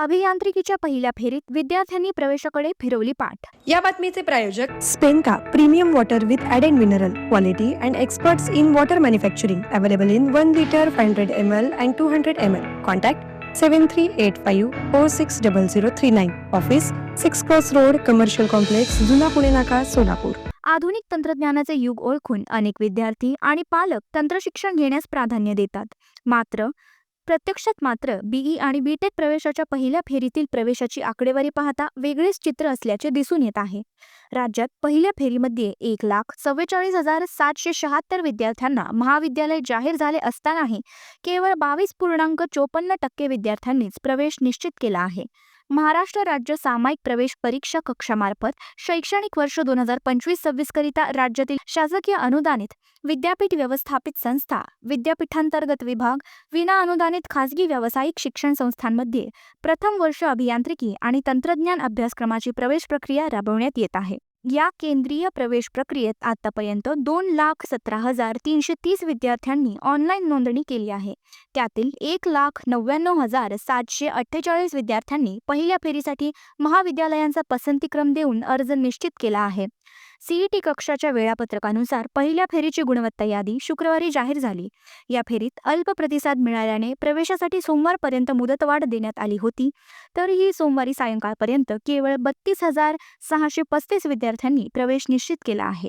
अभियांत्रिकीच्या पहिल्या फेरीत विद्यार्थ्यांनी प्रवेशाकडे फिरवली पाठ. या बातमीचे प्रायोजक स्पेनका premium water with add and mineral quality and expert in water manufacturing available in one litre five hundred M L and two hundred M L. Contact seven three eight five four six double zero three nine. Office six cross road commercial complex जुना पुणे नाका सोलापूर. आधुनिक तंत्रज्ञानाचे युग ओळखून अनेक विद्यार्थी आणि पालक तंत्रशिक्षण घेण्यास प्राधान्य देतात. मात्र प्रत्यक्षात मात्र बीई आणि बीटेक प्रवेशाच्या पहिल्या फेरीतील प्रवेशाची आकडेवारी पाहता वेगळेच चित्र असल्याचे दिसून येत आहे. राज्यात पहिल्या फेरीमध्ये एक लाख चव्वेचाळीस हजार सातशे शहात्तर विद्यार्थ्यांना महाविद्यालय जाहीर झाले असतानाही केवळ बावीस पूर्णांक चोपन्न टक्के विद्यार्थ्यांनीच प्रवेश निश्चित केला आहे. महाराष्ट्र राज्य सामायिक प्रवेश परीक्षा कक्षामार्फत शैक्षणिक वर्ष दोन हजार पंचवीस सव्वीस करिता राज्यातील शासकीय अनुदानित विद्यापीठ व्यवस्थापित संस्था विद्यापीठांतर्गत विभाग विना अनुदानित खासगी व्यावसायिक शिक्षण संस्थांमध्ये प्रथम वर्ष अभियांत्रिकी आणि तंत्रज्ञान अभ्यासक्रमाची प्रवेश प्रक्रिया राबवण्यात येत आहे. या केंद्रीय प्रवेश प्रक्रियेत आतापर्यंत दोन लाख सतरा हजार तीनशे तीस विद्यार्थ्यांनी ऑनलाईन नोंदणी केली आहे. त्यातील एक लाख नव्याण्णव हजार सातशे अठ्ठेचाळीस विद्यार्थ्यांनी पहिल्या फेरीसाठी महाविद्यालयांचा पसंतीक्रम देऊन अर्ज निश्चित केला आहे. सीईटी कक्षाच्या वेळापत्रकानुसार पहिल्या फेरीची गुणवत्ता यादी शुक्रवारी जाहीर झाली. या फेरीत अल्प प्रतिसाद मिळाल्याने प्रवेशासाठी सोमवारपर्यंत मुदतवाढ देण्यात आली होती. तरीही सोमवारी सायंकाळपर्यंत केवळ बत्तीस हजार सहाशे पस्तीस विद्यार्थ्यांनी प्रवेश निश्चित केला आहे.